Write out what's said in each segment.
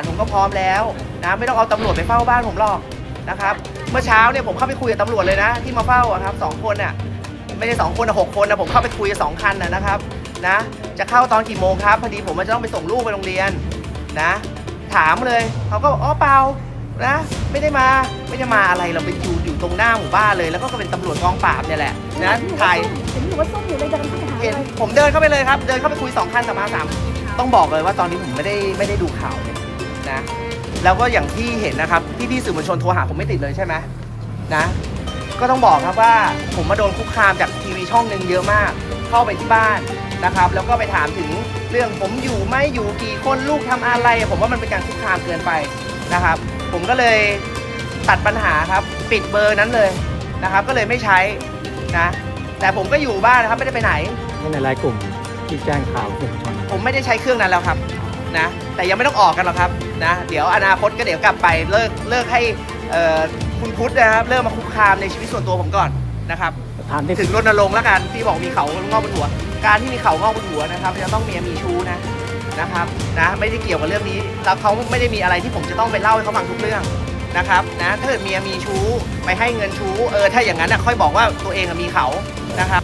านผมก็พร้อมแล้วนะไม่ต้องเอาตำรวจไปเฝ้าบ้านผมหรอกนะครับ เมื่อเช้าเนี่ยผมเข้าไปคุยกับตำรวจเลยนะ ที่มาเฝ้าอะครับสองคนน่ะไม่ได้สองคนนะหกคนนะผมเข้าไปคุยกับสองคันนะนะครับนะ จะเข้าตอนกี่โมงครับพอดีผมมันจะต้องไปส่งลูกไปโรงเรียนนะ ถามเลยเขาก็บอกอ๋อเปล่านะไม่ได้มาไม่ได้มาอะไรเราไปอยู่อยู่ตรงหน้าหมู่บ้านเลย แล้วก็เป็นตำรวจกองปราบเนี่ยแหละนะถ่ายเห็นอยู่ว่าส้มอยู่เลยเดินเข้าไปหาเห็นเลยผมเดินเข้าไปเลยครับ เดินเข้าไปคุยสองคันสามมาสามต้องบอกเลยว่าตอนนี้ผมไม่ได้ไม่ได้ดูข่าวเลย นะ แล้วก็อย่างที่เห็นนะครับที่พี่สื่อมวลชนโทรหาผมไม่ติดเลยใช่ไหมนะ ก็ต้องบอกครับว่าผมมาโดนคุกคามจากทีวีช่องหนึ่งเยอะมาก เข้าไปที่บ้านนะครับ แล้วก็ไปถามถึงเรื่องผมอยู่ไม่อยู่กี่คนลูกทำอะไร ผมว่ามันเป็นการคุกคามเกินไปนะครับ ผมก็เลยตัดปัญหาครับปิดเบอร์นั้นเลยนะครับ ก็เลยไม่ใช้นะ แต่ผมก็อยู่บ้านนะครับไม่ได้ไปไหน ในรายกลุ่มที่แจ้งข่าวสื่อมวลชน ผมไม่ได้ใช้เครื่องนั้นแล้วครับ นะแต่ยังไม่ต้องออกกันหรอกครับนะเดี๋ยวอนาคตก็เดี๋ยวกลับไปเลิกเลิกให้เอ่อคุณพุทธนะครับเริ่มมาคุกคามในชีวิตส่วนตัวผมก่อนนะครับถามที่ถึงรณรงค์แล้วกันที่บอกมีเขางอกบนหัว การที่มีเขางอกบนหัวนะครับจะต้องมีมีชู้นะนะครับนะไม่ได้เกี่ยวกับเรื่องนี้แล้วเขาไม่ได้มีอะไรที่ผมจะต้องไปเล่าให้เขาฟังทุกเรื่องนะครับนะถ้าเกิดเมียมีชู้ไปให้เงินชู้เออถ้าอย่างนั้นนะค่อยบอกว่าตัวเองอะมีเขานะครับ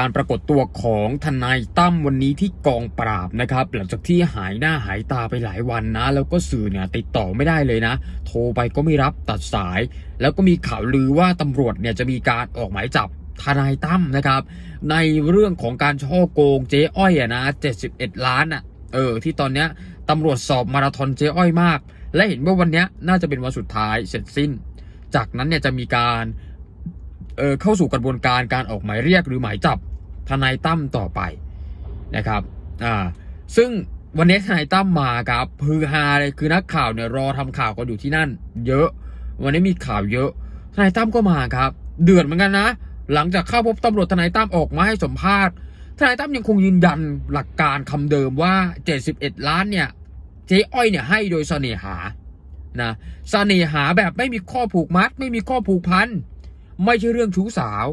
การปรากฏตัวของทนายตั้มวันนี้ที่กองปราบนะครับ หลังจากที่หายหน้าหายตาไปหลายวันนะ แล้วก็สื่อเนี่ยติดต่อไม่ได้เลยนะ โทรไปก็ไม่รับตัดสาย แล้วก็มีข่าวลือว่าตำรวจเนี่ยจะมีการออกหมายจับทนายตั้มนะครับ ในเรื่องของการช่อโกงเจ๊อ้อยอะนะ71 ล้านอะเออ ที่ตอนเนี้ยตำรวจสอบมาราธอนเจ๊อ้อยมาก และเห็นว่าวันเนี้ยน่าจะเป็นวันสุดท้ายเสร็จสิ้น จากนั้นเนี่ยจะมีการเออเข้าสู่กระบวนการการออกหมายเรียกหรือหมายจับ ทนายตั้มต่อไปนะครับอ่าซึ่งวันนี้ทนายตั้มมาครับฮือฮาเลยคือนักข่าวเนี่ยรอทำข่าวกันอยู่ที่นั่น เยอะ วันนี้มีข่าวเยอะทนายตั้มก็มาครับ เดือดเหมือนกันนะ หลังจากเข้าพบตำรวจทนายตั้มออกมาให้สัมภาษณ์ทนายตั้มยังคงยืนยันหลักการคำเดิมว่า 71 ล้านเนี่ยเจ๊อ้อยเนี่ยให้โดยเสน่หานะเสน่หาแบบไม่มีข้อผูกมัด ไม่มีข้อผูกพันไม่ใช่เรื่องชู้สาว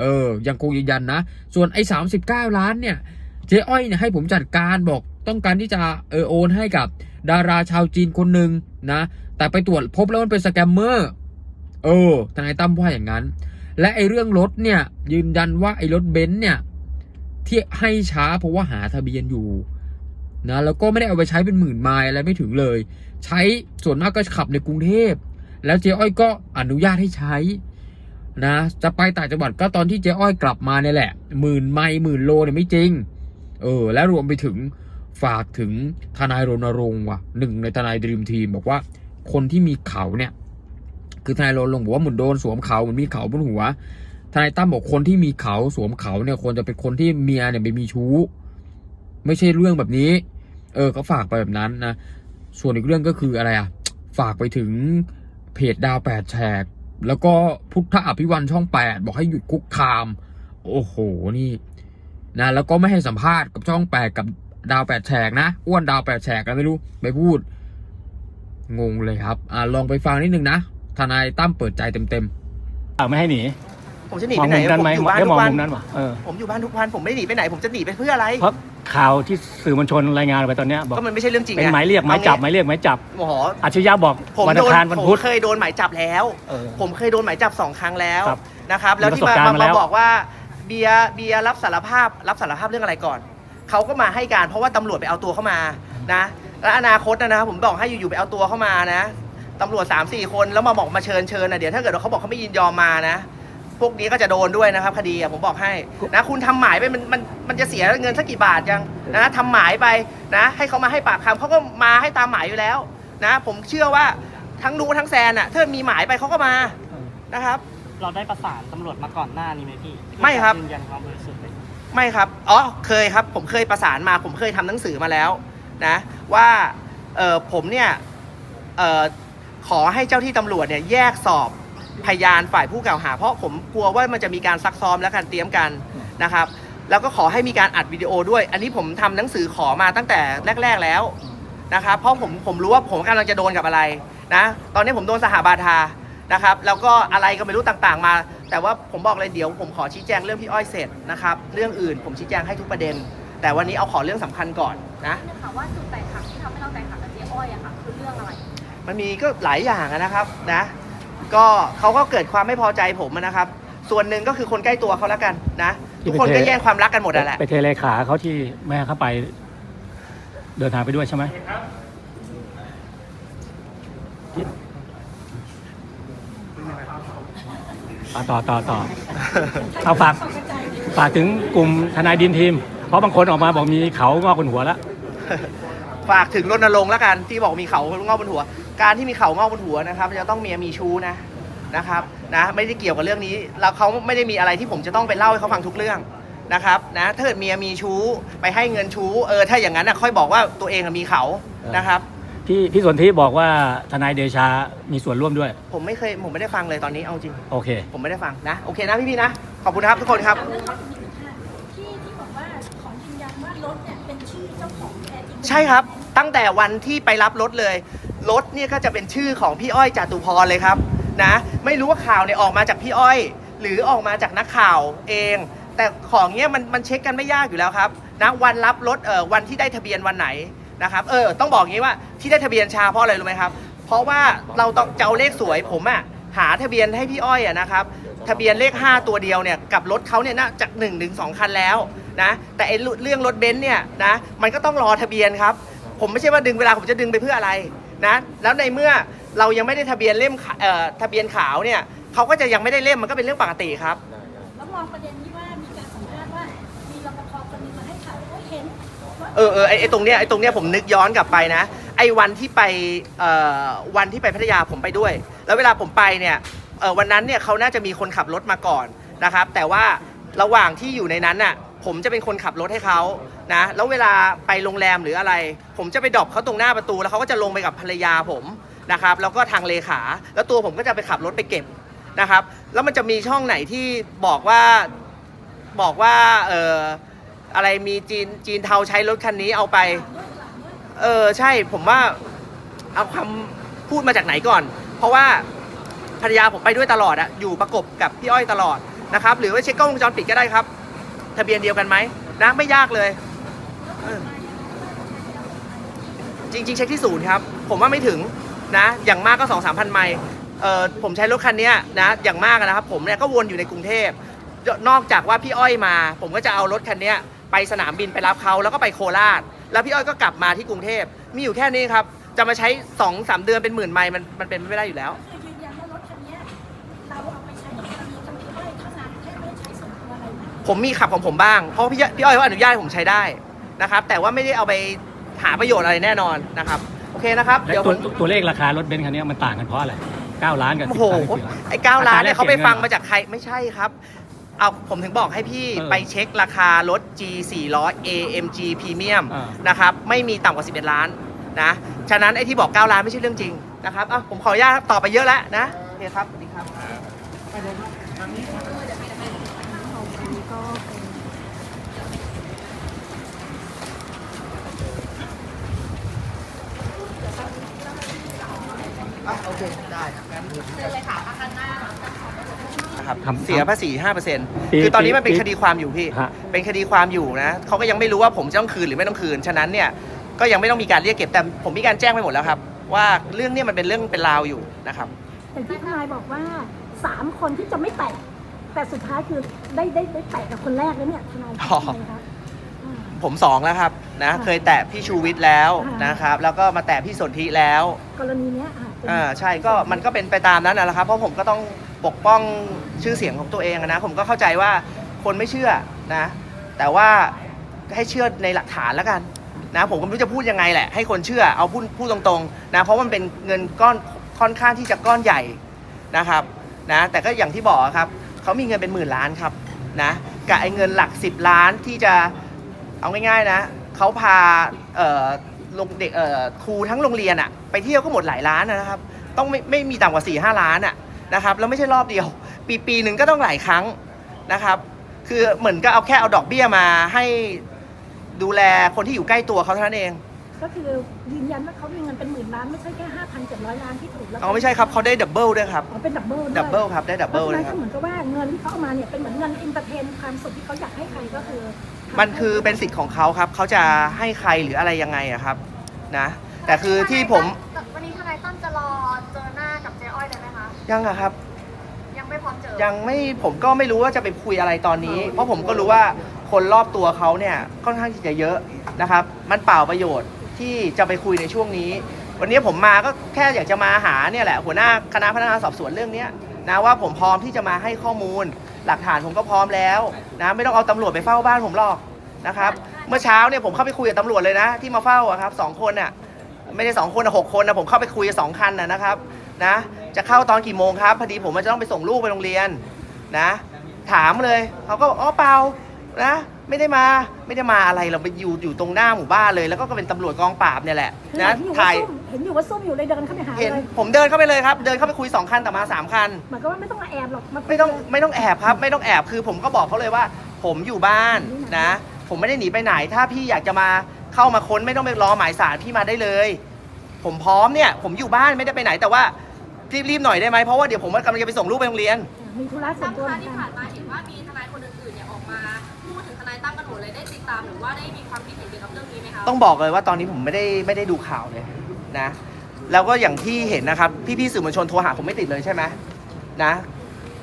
เออ ยังคงยืนยันนะ ส่วนไอ้สามสิบเก้าล้านเนี่ยเจ๊อ้อยเนี่ยให้ผมจัดการบอกต้องการที่จะเออโอนให้กับดาราชาวจีนคนหนึ่งนะ แต่ไปตรวจพบแล้วมันเป็นสแกมเมอร์ เออ ทนายตั้มว่าอย่างนั้น และไอ้เรื่องรถเนี่ย ยืนยันว่าไอ้รถเบนซ์เนี่ย ที่ให้ช้าเพราะว่าหาทะเบียนอยู่นะแล้วก็ไม่ได้เอาไปใช้เป็นหมื่นไมล์อะไรไม่ถึงเลย ใช้ส่วนมากก็ขับในกรุงเทพแล้วเจ๊อ้อยก็อนุญาตให้ใช้ นะ จะไปต่างจังหวัดก็ตอนที่เจ๊อ้อยกลับมาเนี่ยแหละหมื่นไมล์หมื่นโลเนี่ยไม่จริง เออ และรวมไปถึงฝากถึงทนายรณรงค์ว่ะหนึ่งในทนายดรีมทีมบอกว่าคนที่มีเขาเนี่ย คือทนายรณรงค์บอกว่าเหมือนโดนสวมเขาเหมือนมีเขาบนหัวทนายตั้มบอกคนที่มีเขาสวมเขาเนี่ยควรจะเป็นคนที่เมียเนี่ยไปมีชู้ ไม่ใช่เรื่องแบบนี้ เออเขาฝากไปแบบนั้นนะส่วนอีกเรื่องก็คืออะไรอะฝากไปถึงเพจดาวแปดแฉก แล้วก็พุทธอภิวันช่องแปดบอกให้หยุดคุกคาม โอ้โหนี่นะแล้วก็ไม่ให้สัมภาษณ์กับช่องแปดกับดาวแปดแฉกนะอ้วนดาวแปดแฉกกันไม่รู้ไม่พูด งงเลยครับอ่าลองไปฟังนิดนึงนะทนายตั้มเปิดใจเต็มข่าวไม่ให้หนีผมจะหนีมอไปงไหนมุมนั้นไหมผมอยู่บ้านได้ทุมองกวันมุมนั้นวะเออผมอยู่บ้านทุกวันผมไม่ได้หนีไปไหน ผมจะหนีไปเพื่ออะไรเพราะ ข่าวที่สื่อมวลชนรายงานไปตอนเนี้ยบอกก็มันไม่ใช่เรื่องจริงเป็นไงหมายเรียกหมายจับหมายเรียกหมายจับโอ้โหอาชญาบอกผมวันโดอันงคารวันผมพุธ เคยโดนหมายจับแล้ว เออผมเคยโดนหมายจับสองครั้งแล้วครับนะครับ แล้วที่มีประสบมาการณ์มามาแล้ว บอกว่าเบียร์เบียร์รับสารภาพรับสารภาพเรื่องอะไรก่อนเขาก็มาให้การเพราะว่าตำรวจไปเอาตัวเข้ามานะและอนาคตนะนะครับผมบอกให้อยู่ๆไปเอาตัวเข้ามานะตำรวจ3ามสี่คนแล้วมาบอกมาเชิญเชิญนะเดี๋ยวถ้าเกิดว่าเขาบอกเขาไม่ยินยอมมานะ พวกนี้ก็จะโดนด้วยนะครับ คดีอะผมบอกให้นะคุณทำหมายไปมันมันมันจะเสียเงินสักกี่บาทยังนะทำหมายไปนะ ให้เขามาให้ปากคำเขาก็มาให้ตามหมายอยู่แล้วนะ ผมเชื่อว่าทั้งนูทั้งแซนอะถ้ามีหมายไปเขาก็มานะครับ เราได้ประสานตำรวจมาก่อนหน้านี้ไหมพี่ไม่ครับ ยืนยันความบริสุทธิ์เลยไม่ครับ อ๋อ เคยครับ ผมเคยประสานมา ผมเคยทำหนังสือมาแล้วนะ ว่าเออผมเนี่ยเออขอให้เจ้าที่ตำรวจเนี่ยแยกสอบ พยานฝ่ายผู้กล่าวหา เพราะผมกลัวว่ามันจะมีการซักซ้อมและการเตรียมกันนะครับ แล้วก็ขอให้มีการอัดวิดีโอด้วย อันนี้ผมทำหนังสือขอมาตั้งแต่แรก ๆแล้วนะครับ เพราะผมผมรู้ว่าผมกำลังจะโดนกับอะไรนะ ตอนนี้ผมโดนสหบาทานะครับ แล้วก็อะไรก็ไม่รู้ต่างๆมา แต่ว่าผมบอกเลยเดี๋ยวผมขอชี้แจงเรื่องพี่อ้อยเสร็จนะครับ เรื่องอื่นผมชี้แจงให้ทุกประเด็น แต่วันนี้เอาขอเรื่องสำคัญก่อนนะเนี่ยค่ะว่าจุดแตกหักที่ทำให้เราแตกหักกับเจ๊อ้อยอะค่ะคือเรื่องอะไร มันมีก็หลายอย่างอะนะครับนะ ก็เขาก็เกิดความไม่พอใจผมอะนะครับ ส่วนหนึ่งก็คือคนใกล้ตัวเขาแล้วกันนะ ทุกคนก็แย่งความรักกันหมดอะแหละ ไปเทเลขาเขาที่แม่เขาไป เดินทางไปด้วยใช่ไหมอะต่อต่อต่อ เอาฝากฝากถึงกลุ่มทนายดินทีม เพราะบางคนออกมาบอกมีเขางอกบนหัวแล้ว ฝากถึงรณรงค์แล้วกันที่บอกมีเขางอกบนหัว การที่มีเขางอกบนหัวนะครับจะต้องเมียมีชู้นะนะครับนะไม่ได้เกี่ยวกับเรื่องนี้แล้วเขาไม่ได้มีอะไรที่ผมจะต้องไปเล่าให้เขาฟังทุกเรื่องนะครับนะถ้าเกิดเมียมีชู้ไปให้เงินชู้เออถ้าอย่างนั้นนะค่อยบอกว่าตัวเองอะมีเขานะครับพี่พี่สนธิบอกว่าทนายเดชา มีส่วนร่วมด้วย ผมไม่เคยผมไม่ได้ฟังเลยตอนนี้เอาจริง โอเค ผมไม่ได้ฟังนะ โอเคนะพี่ๆนะ ขอบคุณนะครับทุกคนครับ ที่ที่บอกว่าขอยืนยันว่ารถเนี่ยเป็นชื่อเจ้าของแท้จริง ใช่ครับ ตั้งแต่วันที่ไปรับรถเลย รถเนี่ยก็จะเป็นชื่อของพี่อ้อยจาตุพรเลยครับนะ ไม่รู้ว่าข่าวเนี่ยออกมาจากพี่อ้อย หรือออกมาจากนักข่าวเอง แต่ของเนี้ยมันมันเช็คกันไม่ยากอยู่แล้วครับนะวันรับรถเออวันที่ได้ทะเบียนวันไหนนะครับเออต้องบอกงี้ว่าที่ได้ทะเบียนชาเพราะอะไรรู้ไหมครับ เพราะว่าเราต้องเจะเอาเลขสวยผมอะหาทะเบียนให้พี่อ้อยอะนะครับทะเบียนเลข 5 ตัวเดียวเนี่ยกับรถเขาเนี่ยน่าจาก1นถึงสคันแล้วนะแต่ไอ้เรื่องรถเบนซ์เนี่ยนะมันก็ต้องรอทะเบียนครับ ผมไม่ใช่ว่าดึงเวลาผมจะดึงไปเพื่ออะไร นะแล้วในเมื่อเรายังไม่ได้ทะเบียนเล่มขเอ่อทะเบียนขาวเนี่ยเขาก็จะยังไม่ได้เล่มมันก็เป็นเรื่องปกติครับ แล้วมองประเด็นที่ว่ามีการสัมภาษณ์ว่ามีรปภคนหนึงมาให้ข่าวว่าเห็นว่าเออเออไอไอตรงเนี้ยไอตรงเนี้ยผมนึกย้อนกลับไปนะ ไอวันที่ไปเอ่อวันที่ไปพัทยาผมไปด้วย แล้วเวลาผมไปเนี่ยเออวันนั้นเนี่ยเขาน่าจะมีคนขับรถมาก่อนนะครับ แต่ว่าระหว่างที่อยู่ในนั้นน่ะ ผมจะเป็นคนขับรถให้เขานะ แล้วเวลาไปโรงแรมหรืออะไร ผมจะไปดรอปเขาตรงหน้าประตู แล้วเขาก็จะลงไปกับภรรยาผมนะครับ แล้วก็ทางเลขา แล้วตัวผมก็จะไปขับรถไปเก็บนะครับ แล้วมันจะมีช่องไหนที่บอกว่าบอกว่าเอออะไรมีจีนจีนเทาใช้รถคันนี้เอาไป เออใช่ผมว่าเอาคำพูดมาจากไหนก่อน เพราะว่าภรรยาผมไปด้วยตลอดอะอยู่ประกบกับพี่อ้อยตลอดนะครับ หรือว่าเช็คกล้องวงจรปิดก็ได้ครับ ทะเบียนเดียวกันไหมนะไม่ยากเลย จริง ๆ เช็คที่ศูนย์ครับ ผมว่าไม่ถึงนะ อย่างมากก็สองสามพันไมล์เออผมใช้รถคันนี้นะ อย่างมากนะครับ ผมเนี่ยก็วนอยู่ในกรุงเทพ นอกจากว่าพี่อ้อยมา ผมก็จะเอารถคันนี้ไปสนามบินไปรับเขาแล้วก็ไปโคราช แล้วพี่อ้อยก็กลับมาที่กรุงเทพ มีอยู่แค่นี้ครับ จะมาใช้สองสามเดือนเป็นหมื่นไมล์มันมันเป็นไม่ได้อยู่แล้ว ผมมีขับของผมบ้าง เพราะพี่พี่อ้อยเขาอนุญาตให้ผมใช้ได้นะครับ แต่ว่าไม่ได้เอาไปหาประโยชน์อะไรแน่นอนนะครับ โอเคนะครับและเดี๋ยวตัผวมตัวเลขราคารถเบนซ์คันนี้มันต่างกันเพราะอะไร 9 ล้านกับโอ้10โห ล้านกี่ล้าน ไอ้เก้าล้านเนี่ยอัตราแลกเขาไปเปลี่ยนฟังเงินมาจากใครไม่ใช่ครับ เอาผมถึงบอกให้พี่เออไปเช็คราคารถ G 4 0 0 AMG Premium อ่านะครับ ไม่มีต่ำกว่า 11 ล้านนะ ฉะนั้นไอ้ที่บอก 9 ล้านไม่ใช่เรื่องจริงนะครับอะผมขออนุญาตครับต่อไปเยอะแล้วนะ โอเคครับ สวัสดีครับ อะโอเค ได้นะครับครับเสียภาษี5%เปอร์เซ็นต์ปีคือตอนนี้มันเป็นปีคดีความอยู่พี่ ฮะ เป็นคดีความอยู่นะเขาก็ยังไม่รู้ว่าผมจะต้องคืนหรือไม่ต้องคืน ฉะนั้นเนี่ยก็ยังไม่ต้องมีการเรียกเก็บแต่ผมมีการแจ้งไปหมดแล้วครับ ว่าเรื่องเนี้มันเป็นเรื่องเป็นราวอยู่นะครับ แต่ที่ทนายบอกว่าสามคนที่จะไม่แตะแต่สุดท้ายคือได้ได้ได้แตะกับคนแรกแล้วเนี่ยทนายอ๋อทำไมคะอ่า ผมสองแล้วครับนะค่ะเคยแตะพี่ชูวิทย์แล้วอ่านนะครับ แล้วก็มาแตะพี่สนธิแล้ว กรณีเนี้ยอะเป็น อ่าใช่ก็มันก็เป็นไปตามนั้นนะแหละครับเพราะผมก็ต้องปกป้องชื่อเสียงของตัวเองอะนะ ผมก็เข้าใจว่าคนไม่เชื่อนะ แต่ว่าให้เชื่อในหลักฐานแล้วกันนะผมก็ไม่รู้จะพูดยังไงแหละให้คนเชื่อเอาพูดพูดตรงๆนะเพราะมันเป็นเงินก้อนค่อนข้างที่จะก้อนใหญ่นะครับนะแต่ก็อย่างที่บอกครับเขามีเงินเป็นหมื่นล้านครับนะกับไอ้เงินหลัก 10 ล้านที่จะเอาง่ายๆนะเขาพาเอ่อ ลงเด็กเอ่อครูทั้งโรงเรียนอะไปเที่ยวก็หมดหลายล้านนะครับ ต้องไม่ไม่มีต่ำกว่า4ี่ห้าล้านอะนะครับแล้วไม่ใช่รอบเดียว ปีปีหนึ่งก็ต้องหลายครั้งนะครับ คือเหมือนก็เอาแค่เอาดอกเบี้ยมาให้ดูแลคนที่อยู่ใกล้ตัวเขาเท่านั้นเองก็คือยืนยันว่าเขามีเงินเป็นหมื่นล้านไม่ใช่แค่ห้าพันเจ็ดร้อยล้านที่ถูกแล้วเอาไม่ใช่ครับเขาได้ดับเบิลด้วยครับอ๋อเป็นดับเบิลด้วยดับเบิลครับได้ดับเบิลเพเลราะยฉะครับนั้นก็เหมือนกับว่าเงินที่เขาเอามาเนี่ยเป็นเหมือนเงินอินเตอร์เทนความสุขที่เขาอยากให้ใครก็คือ มันคือเป็นสิทธิ์ของเขาครับ เขาจะให้ใครหรืออะไรยังไงอะครับนะ แต่คือที่ผมวันนี้ทนายตั้มจะรอเจอหน้ากับเจ๊อ้อยเลยไหมคะยังอะครับ ยังไม่พร้อมเจอ ยังไม่ผมก็ไม่รู้ว่าจะไปคุยอะไรตอนนี้ เพราะผมก็รู้ว่าคนรอบตัวเขาเนี่ยค่อนข้างที่จะเยอะนะครับ มันเปล่าประโยชน์ที่จะไปคุยในช่วงนี้ วันนี้ผมมาก็แค่อยากจะมาหาเนี่ยแหละหัวหน้าคณะพนักงานสอบสวนเรื่องเนี้ยนะว่าผมพร้อมที่จะมาให้ข้อมูล หลักฐานผมก็พร้อมแล้วนะไม่ต้องเอาตำรวจไปเฝ้าบ้านผมหรอกนะครับ เมื่อเช้าเนี่ยผมเข้าไปคุยกับตำรวจเลยนะ ที่มาเฝ้าอะครับสองคนน่ะไม่ได้สองคนนะหกคนนะผมเข้าไปคุยกับสองคันนะนะครับนะจะเข้าตอนกี่โมงครับพอดีผมจะต้องไปส่งลูกไปโรงเรียนนะ ถามเลยเขาก็บอกอ๋อเปล่านะ ไม่ได้มาไม่ได้มาอะไรเราไปอยู่อยู่ตรงหน้าหมู่บ้านเลย แล้วก็เป็นตำรวจกองปราบเนี่ยแหละคือนะเห็นอยู่ว่าถ่ายซุ่มเห็นอยู่ว่าซุ่มอยู่เลยเดินเข้าไปหาเห็นเลยผมเดินเข้าไปเลยครับ เดินเข้าไปคุยสองคันแต่มาสามคัน เหมือนกับว่าไม่ต้องมาแอบหรอกาคุยไม่ต้องเลยไม่ต้องแอบครับไม่ต้องแอบคือผมก็บอกเขาเลยว่า ผมอยู่บ้านนะ ผมไม่ได้หนีไปไหน ถ้าพี่อยากจะมาเข้ามาค้นไม่ต้องไปรอหมายสารพี่มาได้เลย ผมพร้อมเนี่ย ผมอยู่บ้านไม่ได้ไปไหนแต่ว่ารีบๆหน่อยได้ไหมเพราะว่าเดี๋ยวผมกำลังจะไปส่งลูกไปโรงเรียน มีธุระส่วตั้นมตัวเหคะมือนที่กัน ผ่านมาเห็นว่ามีทนายคนอื่นๆเนี่ยออกมา พูดถึงทนายตั้มกันหมดเลยได้ติดตามหรือว่าได้มีความคิดเห็นเกี่ยวกับเรื่องนี้ไหมคะต้องบอกเลยว่าตอนนี้ผมไม่ได้ไม่ได้ดูข่าวเลยนะ แล้วก็อย่างที่เห็นนะครับ พี่ๆสื่อมวลชนโทรหาผมไม่ติดเลยใช่ไหมนะ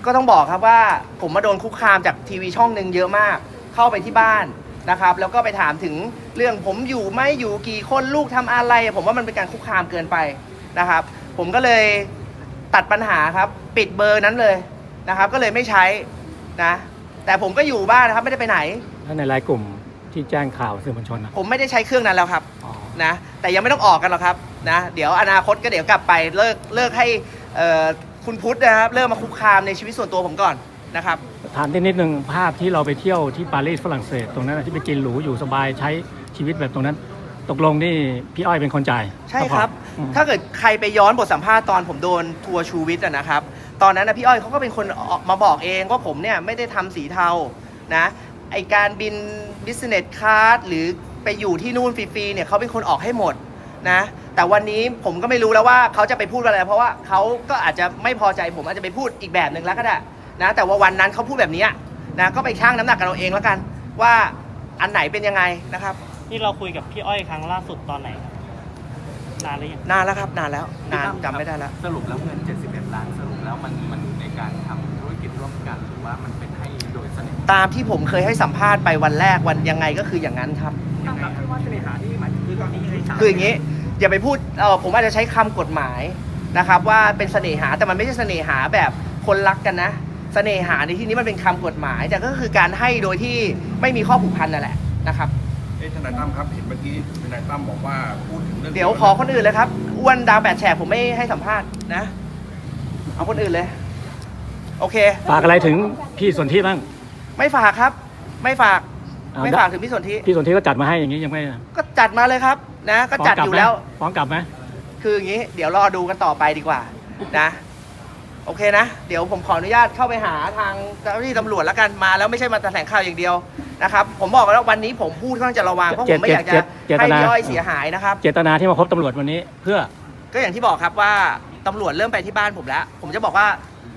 ก็ต้องบอกครับว่าผมมาโดนคุกคามจากทีวีช่องหนึ่งเยอะมาก เข้าไปที่บ้านนะครับ แล้วก็ไปถามถึงเรื่องผมอยู่ไม่อยู่กี่คนลูกทำอะไร ผมว่ามันเป็นการคุกคามเกินไปนะครับ ผมก็เลยตัดปัญหาครับ ปิดเบอร์นั้นเลยนะครับ ก็เลยไม่ใช้นะแต่ผมก็อยู่บ้านนะครับ ไม่ได้ไปไหน ถ้าในรายกลุ่มที่แจ้งข่าวสื่อมวลชนนะผมไม่ได้ใช้เครื่องนั้นแล้วครับอ๋อนะแต่ยังไม่ต้องออกกันหรอกครับนะเดี๋ยวอนาคตก็เดี๋ยวกลับไปเลิกเลิกให้เอ่อคุณพุทธนะครับเลิกมาคุกคามในชีวิตส่วนตัวผมก่อนนะครับ ถามนิดนึงภาพที่เราไปเที่ยวที่ปารีสฝรั่งเศสตรงนั้นนะที่ไปกินหรูอยู่สบายใช้ชีวิตแบบตรงนั้น ตกลงนี่พี่อ้อยเป็นคนจ่ายใช่ครับ อืม ถ้าเกิดใครไปย้อนบทสัมภาษณ์ตอนผมโดนทัวร์ชูวิทย์อะนะครับ ตอนนั้นนะพี่อ้อยเขาก็เป็นคนออกมาบอกเองว่าผมเนี่ยไม่ได้ทำสีเทานะ ไอการบิน business class หรือไปอยู่ที่นู่นฟรีๆเนี่ยเขาเป็นคนออกให้หมดนะ แต่วันนี้ผมก็ไม่รู้แล้วว่าเขาจะไปพูดอะไร เพราะว่าเขาก็อาจจะไม่พอใจผมอาจจะไปพูดอีกแบบหนึ่งแล้วก็ได้นะ แต่ว่าวันนั้นเขาพูดแบบเนี้ยนะก็ไปชั่งน้ำหนักกันเราเองแล้วกัน ว่าอันไหนเป็นยังไงนะครับนี่เราคุยกับพี่อ้อยครั้งล่าสุดตอนไหนครับนานหรือยังนานแล้วครับนานแล้วนานจำไม่ได้แล้วสรุปแล้วเงิน 71 ล้านสรุปแล้วมันมันในการทำธุรกิจร่วมกันหรือว่ามันเป็น ตามที่ผมเคยให้สัมภาษณ์ไปวันแรกวันยังไงก็คืออย่างนั้นครับครับที่ว่าเสน่หาที่หมายคือตอนนี้ยังไงคืออย่างนี้ อย่าไปพูดเออผมอาจจะใช้คำกฎหมายนะครับ ว่าเป็นเสน่หาแต่มันไม่ใช่เสน่หาแบบคนรักกันนะ เสน่หาในที่นี้มันเป็นคำกฎหมาย แต่ก็คือการให้โดยที่ไม่มีข้อผูกพันนั่นแหละนะครับ เอ๊ะทนายตั้มครับเห็นเมื่อกี้ทนายตั้มบอกว่าพูดถึงเรื่องเดี๋ยวขอคนอื่นเลยครับอ้วนดาวแปดแฉกผมไม่ให้สัมภาษณ์นะ เอาคนอื่นเลย โอเค ฝากอะไรถึงพี่สนธิบ้าง ไม่ฝากครับ ไม่ฝาก อ่าไม่ฝากถึงพี่สนธิพี่สนธิก็จัดมาให้อย่างนี้ยังไม่ก็จัดมาเลยครับ นะ ก็จัดอยู่แล้ว ฟ้องกลับไหมคืออย่างนี้ เดี๋ยวรอดูกันต่อไปดีกว่า นะ โอเคนะ เดี๋ยวผมขออนุญาตเข้าไปหาทางเจ้าหน้าที่ตำรวจแล้วกันมาแล้วไม่ใช่มาแถลงข่าวอย่างเดียวนะครับ ผมบอกแล้ววันนี้ผมพูดค่อนข้างจะระวังเพราะผมไม่อยากจะให้พี่อ้อยเสียหายนะครับ เจตนาที่มาพบตำรวจวันนี้ เพื่อก็อย่างที่บอกครับว่าตำรวจเริ่มไปที่บ้านผมแล้ว ผมจะบอกว่า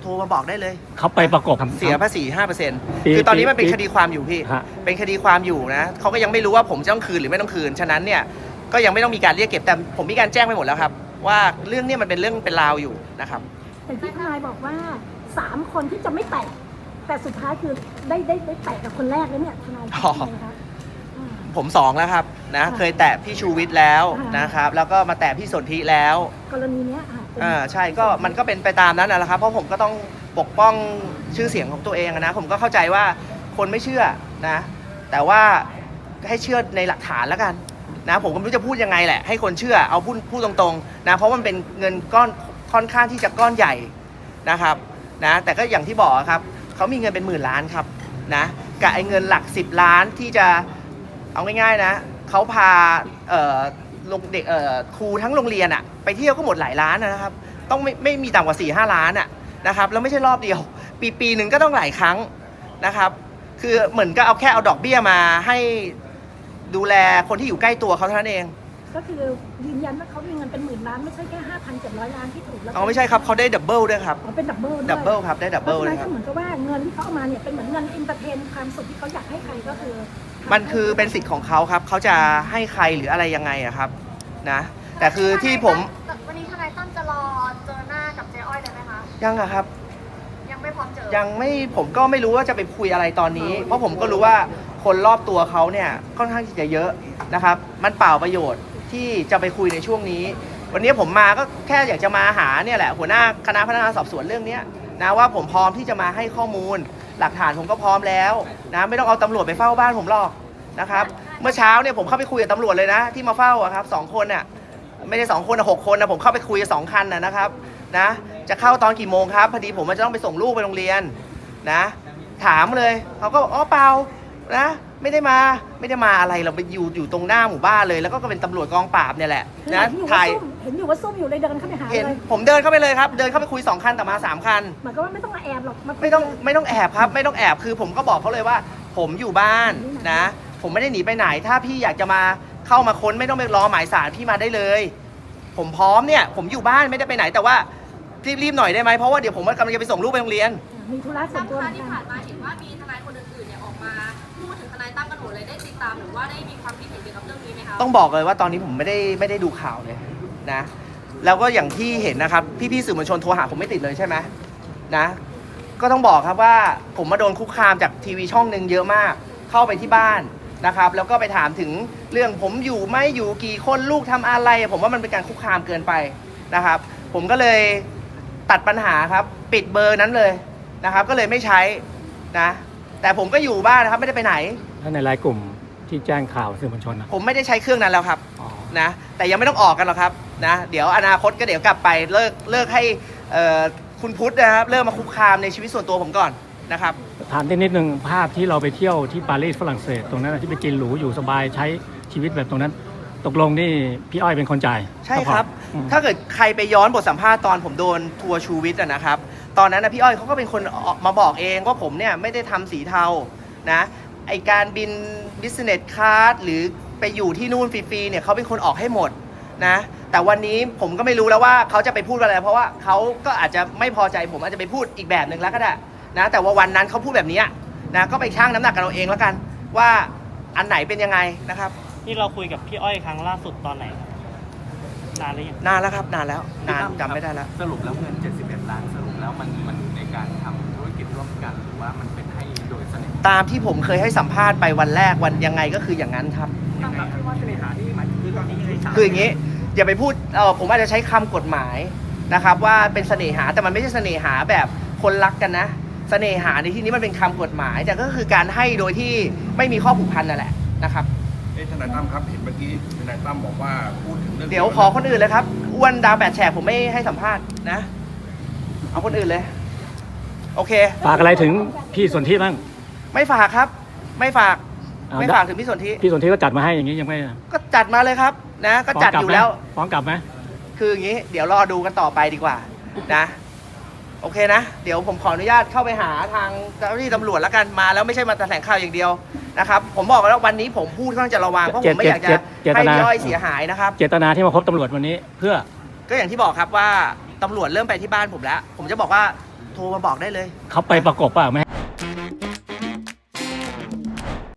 โทรมาบอกได้เลย เขาไปประกบ เสียภาษี5%เปอร์เซ็นต์ปีคือตอนนี้มันเป็นปีคดีความอยู่พี่ ฮะ เป็นคดีความอยู่นะเขาก็ยังไม่รู้ว่าผมจะต้องคืนหรือไม่ต้องคืน ฉะนั้นเนี่ยก็ยังไม่ต้องมีการเรียกเก็บแต่ผมมีการแจ้งไปหมดแล้วครับ ว่าเรื่องเนี้มันเป็นเรื่องเป็นราวอยู่นะครับแต่ที่ทนายบอกว่าสามคนที่จะไม่แตะแต่สุดท้ายคือได้ได้ได้แตะกับคนแรกแล้วเนี่ยทนายคิดอ๋อยังไงคะอืมผมสองแล้วครับนะค่ะเคยแตะพี่ชูวิทย์แล้วค่ะ นะครับ แล้วก็มาแตะพี่สนธิแล้ว กรณีเนี้ยอะเป็น อ่าใช่ก็มันก็เป็นไปตามนั้นนะแหละครับเพราะผมก็ต้องปกป้องชื่อเสียงของตัวเองอะนะผมก็เข้าใจว่าคนไม่เชื่อนะ แต่ว่าให้เชื่อในหลักฐานแล้วกันนะผมก็ไม่รู้จะพูดยังไงแหละให้คนเชื่อเอาพูดพูดตรงๆนะเพราะมันเป็นเงินก้อนค่อนข้างที่จะก้อนใหญ่นะครับนะแต่ก็อย่างที่บอกครับเขามีเงินเป็นหมื่นล้านครับนะกับไอ้เงินหลัก 10 ล้านที่จะเอาง่ายๆนะเขาพาเอ่อ ลงเด็กเอ่อครูทั้งโรงเรียนอะไปเที่ยวก็หมดหลายล้านนะครับ ต้องไม่ไม่มีต่ำกว่า4ี่ห้าล้านอะนะครับแล้วไม่ใช่รอบเดียว ปีปีหนึ่งก็ต้องหลายครั้งนะครับ คือเหมือนก็เอาแค่เอาดอกเบี้ยมาให้ดูแลคนที่อยู่ใกล้ตัวเขาเท่านั้นเองก็คือยืนยันว่าเขามีเงินเป็นหมื่นล้านไม่ใช่แค่ห้าพันเจ็ดร้อยล้านที่ถูกแล้วเอาไม่ใช่ครับเขาได้ดับเบิลด้วยครับ อ๋อเป็นดับเบิลด้วยดับเบิลครับได้ดับเพเบิลราะฉะเลนั้นยคก็รับ เหมือนกับว่าเงินที่เขาเอามาเนี่ยเป็นเหมือนเงินอินเตอร์เทนความสุขที่เขาอยากให้ใครก็คือ มันคือเป็นสิทธิ์ของเขาครับ เขาจะให้ใครหรืออะไรยังไงอะครับนะแต่คือที่ผมวันนี้ทนายตั้มจะรอเจอหน้ากับเจ๊อ้อยเลยไหมคะยังอะครับ ยังไม่พร้อมเจอยังไม่ผมก็ไม่รู้ว่าจะไปคุยอะไรตอนนี้ เพราะผมก็รู้ว่าคนรอบตัวเขาเนี่ยค่อนข้างที่จะเยอะนะครับ มันเปล่าประโยชน์ที่จะไปคุยในช่วงนี้ วันนี้ผมมาก็แค่อยากจะมาหาเนี่ยแหละหัวหน้าคณะพนักงานสอบสวนเรื่องเนี้ย นะว่าผมพร้อมที่จะมาให้ข้อมูล หลักฐานผมก็พร้อมแล้วนะไม่ต้องเอาตำรวจไปเฝ้าบ้านผมหรอกนะครับเมื่อเช้าเนี่ยผมเข้าไปคุยกับตำรวจเลยนะ ที่มาเฝ้าอะครับสองคนน่ะไม่ได้สองคนนะหกคนนะผมเข้าไปคุยกับสองคันนะนะครับนะจะเข้าตอนกี่โมงครับพอดีผมมันจะต้องไปส่งลูกไปโรงเรียนนะ ถามเลยเขาก็บอกอ๋อเปล่านะไม่ได้มาไม่ได้มาอะไรเราไปอยู่อยู่ตรงหน้าหมู่บ้านเลย แล้วก็เป็นตำรวจกองปราบเนี่ยแหละคือนะเห็นอยู่ว่าถ่ายซุ่ม เห็นอยู่ว่าซุ่มอยู่เลยเดินเข้าไปหาเห็นเลยผมเดินเข้าไปเลยครับ เดินเข้าไปคุยสองคันแต่มาสามคัน เหมือนกับว่าไม่ต้องมาแอบหรอกาคุยไม่ต้องเลย ไม่ต้องแอบครับ ไม่ต้องแอบคือผมก็บอกเขาเลยว่า ผมอยู่บ้านนะ ผมไม่ได้หนีไปไหน ถ้าพี่อยากจะมาเข้ามาค้นไม่ต้องไปรอหมายสารพี่มาได้เลย ผมพร้อมเนี่ย ผมอยู่บ้านไม่ได้ไปไหนแต่ว่ารีบๆหน่อยได้ไหมเพราะว่าเดี๋ยวผมกำลังจะไปส่งลูกไปโรงเรียน มีธุระส่วนตั้มตัวเหคะมือนที่กันผ่านมาเห็นว่ามีทนายคนอื่นๆเนี่ยออกมาพูดถึงทนายตั้มกันหมดเลยได้ติดตามหรือว่าได้มีความคิดเห็นเกี่ยวกับเรื่องนี้ไหมคะ ต้องบอกเลยว่าตอนนี้ผมไม่ได้ไม่ได้ดูข่าวเลย นะ แล้วก็อย่างที่เห็นนะครับ พี่ๆสื่อมวลชนโทรหาผมไม่ติดเลยใช่ไหมนะ ก็ต้องบอกครับว่าผมมาโดนคุกคามจากทีวีช่องหนึ่งเยอะมาก เข้าไปที่บ้านนะครับ แล้วก็ไปถามถึงเรื่องผมอยู่ไม่อยู่กี่คนลูกทำอะไร ผมว่ามันเป็นการคุกคามเกินไปนะครับ ผมก็เลยตัดปัญหาครับ ปิดเบอร์นั้นเลยนะครับ ก็เลยไม่ใช้นะ แต่ผมก็อยู่บ้านนะครับไม่ได้ไปไหนถ้าในรายกลุ่มที่แจ้งข่าวสื่อมวลชนนะผมไม่ได้ใช้เครื่องนั้นแล้วครับอ๋อนะ แต่ยังไม่ต้องออกกันหรอกครับ นะเดี๋ยวอนาคตก็เดี๋ยวกลับไปเลิกเลิกให้เอ่อคุณพุทธนะครับเลิกมาคุกคามในชีวิตส่วนตัวผมก่อนนะครับถามนิดนึงภาพที่เราไปเที่ยวที่ปารีสฝรั่งเศส ตรงนั้นนะที่ไปกินหรูอยู่สบายใช้ชีวิตแบบตรงนั้น ตกลงนี่พี่อ้อยเป็นคนจ่ายใช่ครับอืมถ้าเกิดใครไปย้อนบทสัมภาษณ์ตอนผมโดนทัวร์ชูวิทย์อะนะครับ ตอนนั้นนะพี่อ้อยเขาก็เป็นคนออกมาบอกเองว่าผมเนี่ยไม่ได้ทำสีเทานะไอการบิน business class หรือไปอยู่ที่นู่นฟรีๆเนี่ยเขาเป็นคนออกให้หมด นะแต่วันนี้ผมก็ไม่รู้แล้วว่าเขาจะไปพูดอะไร เพราะว่าเขาก็อาจจะไม่พอใจผมอาจจะไปพูดอีกแบบหนึ่งแล้วก็ได้นะแต่ว่าวันนั้นเขาพูดแบบนี้นะก็ไปชั่งน้ำหนักกันเราเองแล้วกัน ว่าอันไหนเป็นยังไงนะครับที่เราคุยกับพี่อ้อยครั้งล่าสุดตอนไหนครับนานหรือยังนานแล้วครับ นานแล้วนานจำไม่ได้แล้ว สรุปแล้วเงิน 71 ล้านสรุปแล้วมันมันในการทำธุรกิจร่วมกันหรือว่ามันเป็นให้โดยเสน่ห์ตามที่ผมเคยให้สัมภาษณ์ไปวันแรกวันยังไงก็คืออย่างนั้นครับยังไงครับว่าเสน่หาที่หมายถึง คือตอนนี้ยังไงคืออย่างนี้อย่าไปพูดเออผมอาจจะใช้คำกฎหมายนะครับว่าเป็นเสน่หาแต่มันไม่ใช่เสน่หาแบบคนรักกันนะ เสน่หาในที่นี้มันเป็นคำกฎหมาย แต่ก็คือการให้โดยที่ไม่มีข้อผูกพันนั่นแหละนะครับ เอ๊ะทนายตั้มครับเห็นเมื่อกี้ทนายตั้มบอกว่าพูดถึงเรื่องเดี๋ยวขอคนอื่นเลยครับอ้วนดาวแปดแฉกผมไม่ให้สัมภาษณ์นะ เอาคนอื่นเลย โอเค ฝากอะไรถึงพี่สนธิบ้าง ไม่ฝากครับ ไม่ฝากเอาไม่ฝากถึงพี่สนธิพี่สนธิก็จัดมาให้อย่างนี้ยังไม่ก็จัดมาเลยครับ นะ ก็จัดอยู่แล้วฟ้องกลับไหมคืออย่างนี้ เดี๋ยวรอดูกันต่อไปดีกว่า นะ โอเคนะ เดี๋ยวผมขออนุญาตเข้าไปหาทางเจ้าหน้าที่ตำรวจแล้วกันมาแล้วไม่ใช่มาแถลงข่าวอย่างเดียวนะครับ ผมบอกแล้ววันนี้ผมพูดค่อนข้างจะระวังเพราะผมไม่อยากจะให้พี่อ้อยเสียหายนะครับ เจตนาที่มาพบตำรวจวันนี้เพื่อ ก็อย่างที่บอกครับว่าตำรวจเริ่มไปที่บ้านผมแล้ว ผมจะบอกว่าโทรมาบอกได้เลย เขาไปประกบเปล่าไหม